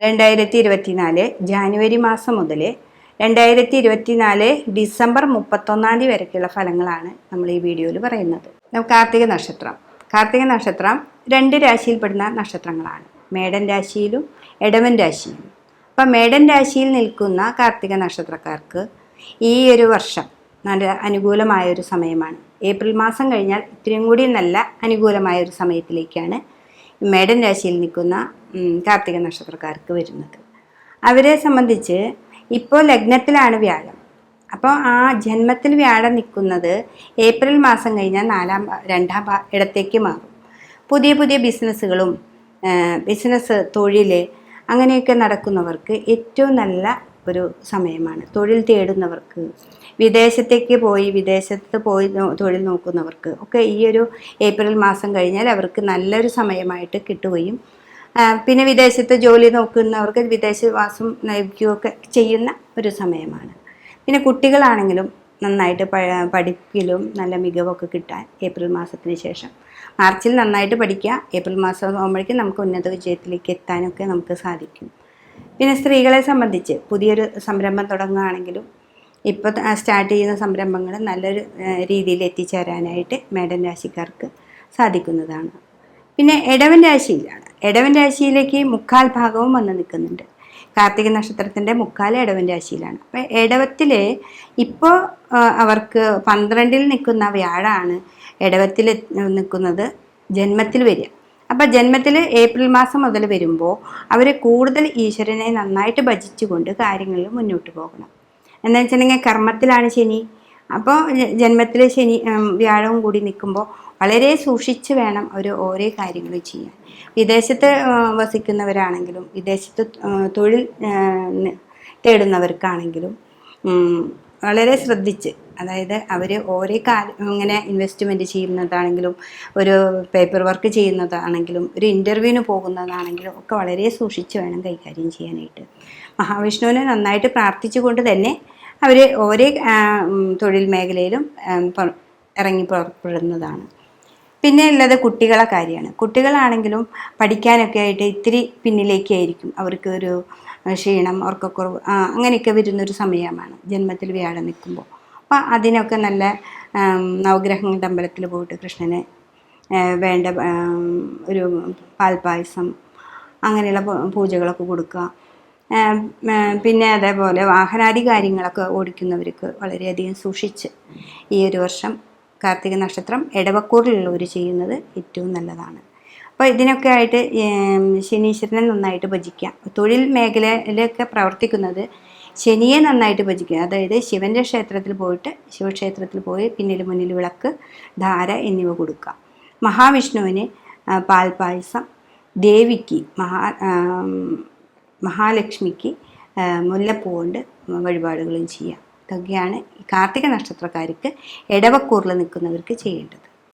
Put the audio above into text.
രണ്ടായിരത്തി ഇരുപത്തിനാല് ജാനുവരി മാസം മുതൽ രണ്ടായിരത്തി ഇരുപത്തിനാല് ഡിസംബർ മുപ്പത്തൊന്നാം തീയതി വരയ്ക്കുള്ള ഫലങ്ങളാണ് നമ്മൾ ഈ വീഡിയോയിൽ പറയുന്നത്. നമുക്ക് കാർത്തിക നക്ഷത്രം. കാർത്തിക നക്ഷത്രം രണ്ട് രാശിയിൽപ്പെടുന്ന നക്ഷത്രങ്ങളാണ്. മേടൻ രാശിയിലും എടവൻ രാശിയിലും. അപ്പം മേടൻ രാശിയിൽ നിൽക്കുന്ന കാർത്തിക നക്ഷത്രക്കാർക്ക് ഈ ഒരു വർഷം നല്ല അനുകൂലമായ ഒരു സമയമാണ്. ഏപ്രിൽ മാസം കഴിഞ്ഞാൽ ഇത്രയും കൂടി നല്ല അനുകൂലമായ ഒരു സമയത്തിലേക്കാണ് മേടൻ രാശിയിൽ നിൽക്കുന്ന കാർത്തിക നക്ഷത്രക്കാർക്ക് വരുന്നത്. അവരെ സംബന്ധിച്ച് ഇപ്പോൾ ലഗ്നത്തിലാണ് വ്യാഴം. അപ്പോൾ ആ ജന്മത്തിൽ വ്യാഴം നിൽക്കുന്നത് ഏപ്രിൽ മാസം കഴിഞ്ഞാൽ നാലാം രണ്ടാം ഇടത്തേക്ക് മാറും. പുതിയ പുതിയ ബിസിനസ്സുകളും ബിസിനസ് തൊഴിൽ അങ്ങനെയൊക്കെ നടക്കുന്നവർക്ക് ഏറ്റവും നല്ല ഒരു സമയമാണ്. തൊഴിൽ തേടുന്നവർക്ക് വിദേശത്തേക്ക് പോയി വിദേശത്ത് പോയി തൊഴിൽ നോക്കുന്നവർക്ക് ഒക്കെ ഈ ഒരു ഏപ്രിൽ മാസം കഴിഞ്ഞാൽ അവർക്ക് നല്ലൊരു സമയമായിട്ട് കിട്ടുകയും പിന്നെ വിദേശത്ത് ജോലി നോക്കുന്നവർക്ക് വിദേശവാസം ലഭിക്കുകയൊക്കെ ചെയ്യുന്ന ഒരു സമയമാണ്. പിന്നെ കുട്ടികളാണെങ്കിലും നന്നായിട്ട് പഠിക്കലും നല്ല മികവൊക്കെ കിട്ടാൻ ഏപ്രിൽ മാസത്തിന് ശേഷം. മാർച്ചിൽ നന്നായിട്ട് പഠിക്കുക ഏപ്രിൽ മാസം ആകുമ്പോഴേക്കും നമുക്ക് ഉന്നത വിജയത്തിലേക്ക് എത്താനൊക്കെ നമുക്ക് സാധിക്കും. പിന്നെ സ്ത്രീകളെ സംബന്ധിച്ച് പുതിയൊരു സംരംഭം തുടങ്ങുകയാണെങ്കിലും ഇപ്പോൾ സ്റ്റാർട്ട് ചെയ്യുന്ന സംരംഭങ്ങൾ നല്ലൊരു രീതിയിൽ എത്തിച്ചേരാനായിട്ട് മേഡൻ രാശിക്കാർക്ക് സാധിക്കുന്നതാണ്. പിന്നെ എടവൻ രാശിയിലാണ്. എടവൻ രാശിയിലേക്ക് മുക്കാൽ ഭാഗവും വന്ന് നിൽക്കുന്നുണ്ട്. കാർത്തിക നക്ഷത്രത്തിന്റെ മുക്കാൽ എടവൻ രാശിയിലാണ്. അപ്പം എടവത്തിൽ ഇപ്പോൾ അവർക്ക് പന്ത്രണ്ടിൽ നിൽക്കുന്ന വ്യാഴാണ് എടവത്തിൽ നിൽക്കുന്നത് ജന്മത്തിൽ വരിക. അപ്പം ജന്മത്തിൽ ഏപ്രിൽ മാസം മുതൽ വരുമ്പോൾ അവർ കൂടുതൽ ഈശ്വരനെ നന്നായിട്ട് ഭജിച്ചുകൊണ്ട് കാര്യങ്ങളിൽ മുന്നോട്ട് പോകണം. എന്താ വെച്ചിട്ടുണ്ടെങ്കിൽ കർമ്മത്തിലാണ് ശനി. അപ്പോൾ ജന്മത്തിൽ ശനി വ്യാഴവും കൂടി നിൽക്കുമ്പോൾ വളരെ സൂക്ഷിച്ച് വേണം അവർ ഓരോ കാര്യങ്ങളും ചെയ്യാൻ. വിദേശത്ത് വസിക്കുന്നവരാണെങ്കിലും വിദേശത്ത് തൊഴിൽ തേടുന്നവർക്കാണെങ്കിലും വളരെ ശ്രദ്ധിച്ച് അതായത് അവർ ഓരോ കാര്യം ഇങ്ങനെ ഇൻവെസ്റ്റ്മെന്റ് ചെയ്യുന്നതാണെങ്കിലും ഒരു പേപ്പർ വർക്ക് ചെയ്യുന്നതാണെങ്കിലും ഒരു ഇന്റർവ്യൂവിന് പോകുന്നതാണെങ്കിലും ഒക്കെ വളരെ സൂക്ഷിച്ച് വേണം കൈകാര്യം ചെയ്യാനായിട്ട്. മഹാവിഷ്ണുവിനെ നന്നായിട്ട് പ്രാർത്ഥിച്ചുകൊണ്ട് തന്നെ അവർ ആ, തൊഴിൽ മേഖലയിലും ഇറങ്ങി പുറപ്പെടുന്നതാണ്. പിന്നെ ഉള്ളത് കുട്ടികളെ കാര്യമാണ്. കുട്ടികളാണെങ്കിലും പഠിക്കാനൊക്കെ ആയിട്ട് ഇത്തിരി പിന്നിലേക്കായിരിക്കും. അവർക്ക് ഒരു ക്ഷീണം ഉറക്കക്കുറവ് അങ്ങനെയൊക്കെ വരുന്നൊരു സമയമാണ് ജന്മത്തിൽ വ്യാഴം നിൽക്കുമ്പോൾ. അപ്പോൾ അതിനൊക്കെ നല്ല നവഗ്രഹങ്ങളുടെ അമ്പലത്തിൽ പോയിട്ട് കൃഷ്ണന് വേണ്ട ഒരു പാൽപ്പായസം അങ്ങനെയുള്ള പൂജകളൊക്കെ കൊടുക്കുക. പിന്നെ അതേപോലെ വാഹനാദി കാര്യങ്ങളൊക്കെ ഓടിക്കുന്നവർക്ക് വളരെയധികം സൂക്ഷിച്ച് ഈ ഒരു വർഷം കാർത്തിക നക്ഷത്രം ഇടവക്കൂറിലുള്ളവർ ചെയ്യുന്നത് ഏറ്റവും നല്ലതാണ്. അപ്പോൾ ഇതിനൊക്കെ ആയിട്ട് ശനീശ്വരനെ നന്നായിട്ട് ഭജിക്കാം. തൊഴിൽ മേഖലയിലൊക്കെ പ്രവർത്തിക്കുന്നത് ശനിയെ നന്നായിട്ട് ഭജിക്കുക. അതായത് ശിവന്റെ ക്ഷേത്രത്തിൽ പോയിട്ട് ശിവക്ഷേത്രത്തിൽ പോയി പിന്നിൽ മുന്നിൽ വിളക്ക് ധാര എന്നിവ കൊടുക്കുക. മഹാവിഷ്ണുവിന് പാൽപായസം ദേവിക്ക് മഹാ മഹാലക്ഷ്മിക്ക് മുല്ലപ്പൂവുണ്ട് വഴിപാടുകളും ചെയ്യാം. ഇതൊക്കെയാണ് കാർത്തിക നക്ഷത്രക്കാർക്ക് ഇടവക്കൂറിൽ നിൽക്കുന്നവർക്ക് ചെയ്യേണ്ടത്.